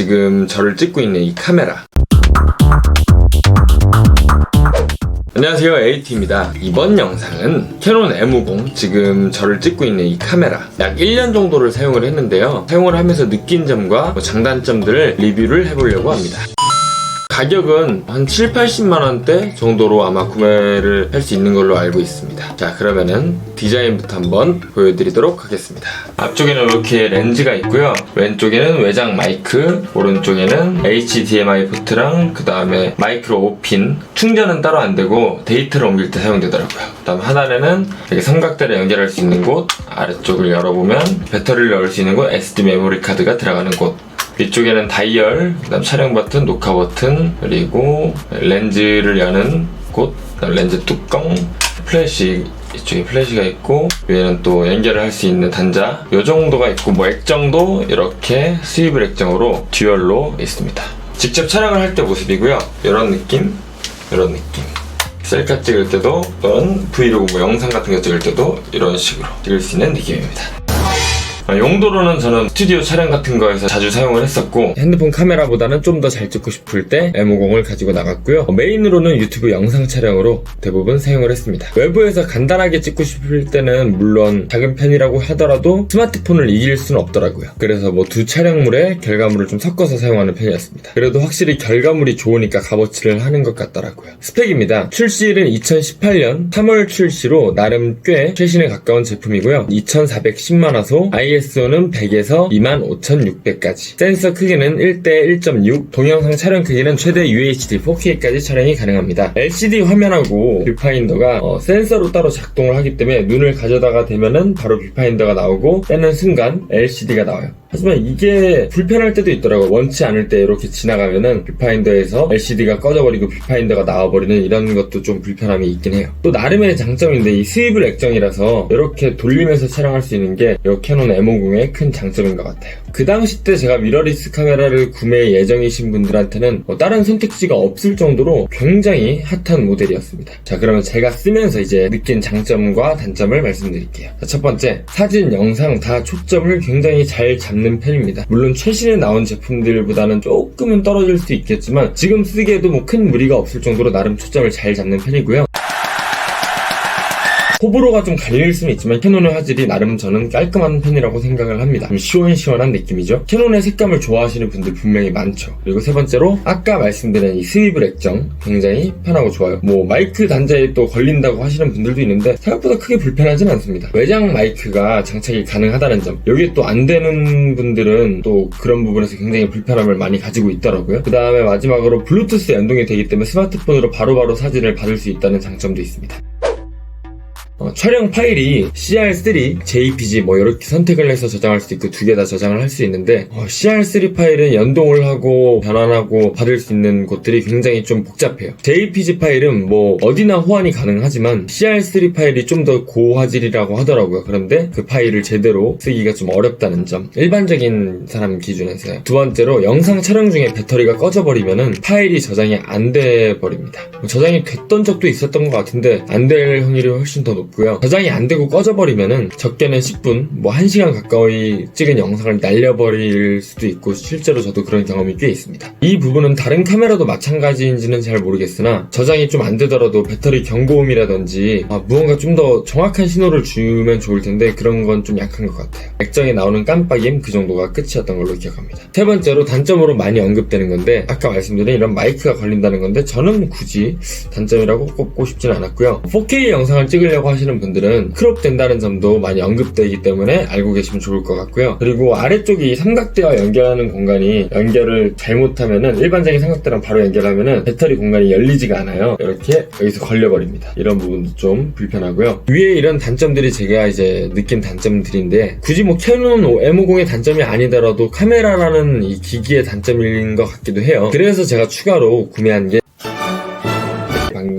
지금 저를 찍고 있는 이 카메라. 안녕하세요 AT입니다. 이번 영상은 캐논 M50 지금 저를 찍고 있는 이 카메라. 약 1년 정도를 사용을 했는데요. 사용을 하면서 느낀 점과 뭐 장단점들을 리뷰를 해보려고 합니다 가격은 한 7, 80만 원대 정도로 아마 구매를 할 수 있는 걸로 알고 있습니다. 자, 그러면은 디자인부터 한번 보여드리도록 하겠습니다. 앞쪽에는 이렇게 렌즈가 있고요. 왼쪽에는 외장 마이크, 오른쪽에는 HDMI 포트랑 그 다음에 마이크로 5핀. 충전은 따로 안 되고 데이터를 옮길 때 사용되더라고요. 그 다음 하단에는 이렇게 삼각대를 연결할 수 있는 곳, 아래쪽을 열어보면 배터리를 넣을 수 있는 곳, SD 메모리 카드가 들어가는 곳. 이쪽에는 다이얼, 그다음 촬영 버튼, 녹화 버튼, 그리고 렌즈를 여는 곳, 렌즈 뚜껑, 플래시 이쪽에 플래시가 있고 위에는 또 연결을 할 수 있는 단자 요 정도가 있고 뭐 액정도 이렇게 스위블 액정으로 듀얼로 있습니다. 직접 촬영을 할 때 모습이고요. 이런 느낌, 이런 느낌. 셀카 찍을 때도 또는 브이로그 뭐 영상 같은 거 찍을 때도 이런 식으로 찍을 수 있는 느낌입니다. 아, 용도로는 저는 스튜디오 촬영 같은 거에서 자주 사용을 했었고 핸드폰 카메라보다는 좀 더 잘 찍고 싶을 때 M50을 가지고 나갔고요. 메인으로는 유튜브 영상 촬영으로 대부분 사용을 했습니다. 외부에서 간단하게 찍고 싶을 때는 물론 작은 편이라고 하더라도 스마트폰을 이길 수는 없더라고요. 그래서 뭐 두 촬영물에 결과물을 좀 섞어서 사용하는 편이었습니다. 그래도 확실히 결과물이 좋으니까 값어치를 하는 것 같더라고요. 스펙입니다. 출시일은 2018년 3월 출시로 나름 꽤 최신에 가까운 제품이고요. 2410만 화소 ISO는 100에서 25600까지. 센서 크기는 1대 1.6 동영상 촬영 크기는 최대 UHD 4K까지 촬영이 가능합니다. LCD 화면하고 뷰파인더가 어, 센서로 따로 작동을 하기 때문에 눈을 가져다가 대면은 바로 뷰파인더가 나오고 빼는 순간 LCD가 나와요 하지만 이게 불편할 때도 있더라고요. 원치 않을 때 이렇게 지나가면은 뷰파인더에서 LCD가 꺼져버리고 뷰파인더가 나와버리는 이런 것도 좀 불편함이 있긴 해요. 또 나름의 장점인데 이 스위블 액정이라서 이렇게 돌리면서 촬영할 수 있는 게 이 캐논 M50의 큰 장점인 것 같아요. 그 당시 때 제가 미러리스 카메라를 구매 예정이신 분들한테는 뭐 다른 선택지가 없을 정도로 굉장히 핫한 모델이었습니다. 자 그러면 제가 쓰면서 이제 느낀 장점과 단점을 말씀드릴게요. 자, 첫 번째 사진, 영상 다 초점을 굉장히 잘 잡는 편입니다. 물론 최신에 나온 제품들보다는 조금은 떨어질 수 있겠지만 지금 쓰기에도 뭐 큰 무리가 없을 정도로 나름 초점을 잘 잡는 편이고요. 호불호가 좀 갈릴 수는 있지만 캐논의 화질이 나름 저는 깔끔한 편이라고 생각을 합니다. 좀 시원시원한 느낌이죠. 캐논의 색감을 좋아하시는 분들 분명히 많죠. 그리고 세 번째로 아까 말씀드린 이 스위블 액정 굉장히 편하고 좋아요. 뭐 마이크 단자에 또 걸린다고 하시는 분들도 있는데 생각보다 크게 불편하진 않습니다. 외장 마이크가 장착이 가능하다는 점. 여기에 또 안 되는 분들은 또 그런 부분에서 굉장히 불편함을 많이 가지고 있더라고요. 그 다음에 마지막으로 블루투스 연동이 되기 때문에 스마트폰으로 바로바로 사진을 받을 수 있다는 장점도 있습니다. 어, 촬영 파일이 CR3, JPG 뭐 이렇게 선택을 해서 저장할 수 있고 두 개 다 저장을 할 수 있는데 어, CR3 파일은 연동을 하고 변환하고 받을 수 있는 곳들이 굉장히 좀 복잡해요. JPG 파일은 뭐 어디나 호환이 가능하지만 CR3 파일이 좀 더 고화질이라고 하더라고요. 그런데 그 파일을 제대로 쓰기가 좀 어렵다는 점. 일반적인 사람 기준에서요. 두 번째로 영상 촬영 중에 배터리가 꺼져버리면은 파일이 저장이 안 돼 버립니다. 뭐 저장이 됐던 적도 있었던 것 같은데 안 될 확률이 훨씬 더 높 고요. 저장이 안 되고 꺼져버리면은 적게는 10분, 뭐 1시간 가까이 찍은 영상을 날려버릴 수도 있고 실제로 저도 그런 경험이 꽤 있습니다. 이 부분은 다른 카메라도 마찬가지인지는 잘 모르겠으나 저장이 좀 안 되더라도 배터리 경고음이라든지 아, 무언가 좀 더 정확한 신호를 주면 좋을 텐데 그런 건 좀 약한 것 같아요. 액정에 나오는 깜빡임 그 정도가 끝이었던 걸로 기억합니다. 세 번째로 단점으로 많이 언급되는 건데 아까 말씀드린 이런 마이크가 걸린다는 건데 저는 굳이 단점이라고 꼽고 싶지는 않았고요. 4K 영상을 찍으려고 하시 는 분들은 크롭 된다는 점도 많이 언급되기 때문에 알고 계시면 좋을 것 같고요. 그리고 아래쪽이 삼각대와 연결하는 공간이 연결을 잘못하면은 일반적인 삼각대랑 바로 연결하면은 배터리 공간이 열리지가 않아요. 이렇게 여기서 걸려버립니다. 이런 부분도 좀 불편하고요. 위에 이런 단점들이 제가 이제 느낀 단점들인데 굳이 뭐 캐논 M50의 단점이 아니더라도 카메라라는 이 기기의 단점인 것 같기도 해요. 그래서 제가 추가로 구매한 게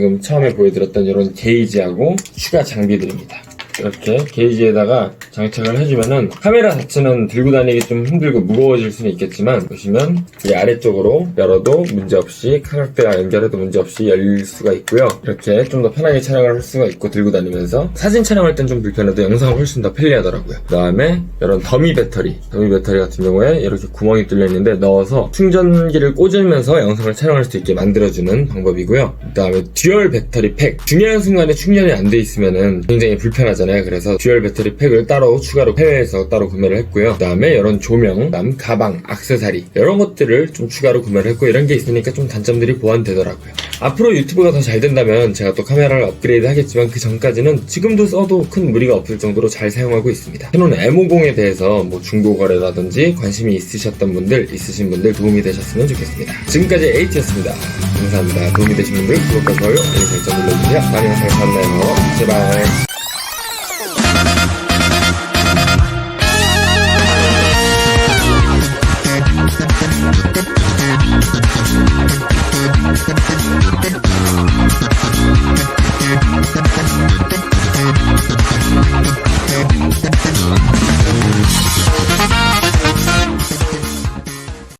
방금 처음에 보여드렸던 이런 게이지하고 추가 장비들입니다. 이렇게 게이지에다가 장착을 해주면은 카메라 자체는 들고 다니기 좀 힘들고 무거워질 수는 있겠지만 보시면 이 아래쪽으로 열어도 문제없이 카메라 연결해도 문제없이 열릴 수가 있고요. 이렇게 좀 더 편하게 촬영을 할 수가 있고 들고 다니면서 사진 촬영할 땐 좀 불편해도 영상은 훨씬 더 편리하더라고요. 그 다음에 이런 더미 배터리, 더미 배터리 같은 경우에 이렇게 구멍이 뚫려 있는데 넣어서 충전기를 꽂으면서 영상을 촬영할 수 있게 만들어주는 방법이고요. 그 다음에 듀얼 배터리 팩. 중요한 순간에 충전이 안 돼 있으면은 굉장히 불편하잖아요. 그래서 듀얼 배터리 팩을 따로 추가로 해외에서 따로 구매를 했고요. 그 다음에 이런 조명, 그다음 가방, 악세사리 이런 것들을 좀 추가로 구매를 했고 이런 게 있으니까 좀 단점들이 보완되더라고요. 앞으로 유튜브가 더 잘 된다면 제가 또 카메라를 업그레이드 하겠지만 그 전까지는 지금도 써도 큰 무리가 없을 정도로 잘 사용하고 있습니다. 캐논 M50에 대해서 뭐 중고 거래라든지 관심이 있으셨던 분들, 있으신 분들 도움이 되셨으면 좋겠습니다. 지금까지 에이트였습니다. 감사합니다. 도움이 되신 분들 구독과 좋아요, 알림 설정 눌러주세요. 다음 영상에서 만나요. 제발.